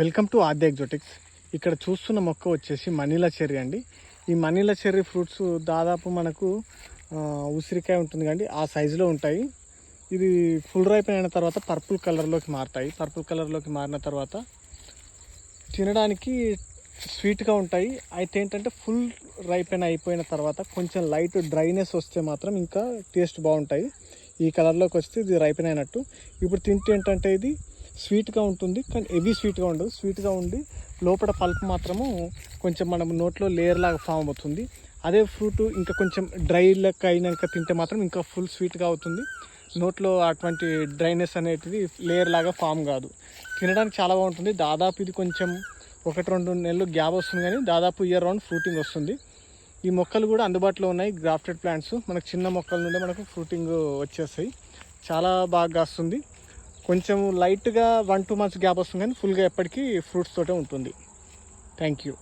Welcome to ఆద్య ఎగ్జోటిక్స్. ఇక్కడ చూస్తున్న మొక్క వచ్చేసి మనీలా చెర్రీ అండి. ఈ మనీలా చెర్రీ ఫ్రూట్స్ దాదాపు మనకు ఉసిరికాయ ఉంటుంది కానీ ఆ సైజులో ఉంటాయి. ఇది ఫుల్ రైప్ అయిన తర్వాత పర్పుల్ కలర్లోకి మారుతాయి. పర్పుల్ కలర్లోకి మారిన తర్వాత తినడానికి స్వీట్గా ఉంటాయి. అయితే ఏంటంటే ఫుల్ రైపెన్ అయిపోయిన తర్వాత కొంచెం లైట్ డ్రైనెస్ వస్తే మాత్రం ఇంకా టేస్ట్ బాగుంటాయి. ఈ కలర్లోకి వస్తే ఇది రైపెన్ అయినట్టు. ఇప్పుడు తింటే ఏంటంటే ఇది స్వీట్గా ఉంటుంది. కానీ హెవీ స్వీట్గా ఉండదు. స్వీట్గా ఉండి లోపల పల్ప్ మాత్రము కొంచెం మనం నోట్లో లేయర్ లాగా ఫామ్ అవుతుంది. అదే ఫ్రూట్ ఇంకా కొంచెం డ్రై లెక్క అయినాక తింటే మాత్రం ఇంకా ఫుల్ స్వీట్గా అవుతుంది. నోట్లో అటువంటి డ్రైనెస్ అనేటిది లేయర్ లాగా ఫామ్ కాదు. తినడానికి చాలా బాగుంటుంది. దాదాపు ఇది కొంచెం ఒకటి రెండు నెలలు గ్యాప్ వస్తుంది కానీ దాదాపు ఇయర్ రౌండ్ ఫ్రూటింగ్ వస్తుంది. ఈ మొక్కలు కూడా అందుబాటులో ఉన్నాయి. Grafted plants. మనకు చిన్న మొక్కల నుండి మనకు ఫ్రూటింగ్ వచ్చేస్తాయి. చాలా బాగా వస్తుంది కొంచెం లైట్గా వన్ టూ మంత్స్ గ్యాప్ వస్తుంది కానీ ఫుల్గా ఎప్పటికీ ఫ్రూట్స్ తోటే ఉంటుంది. Thank you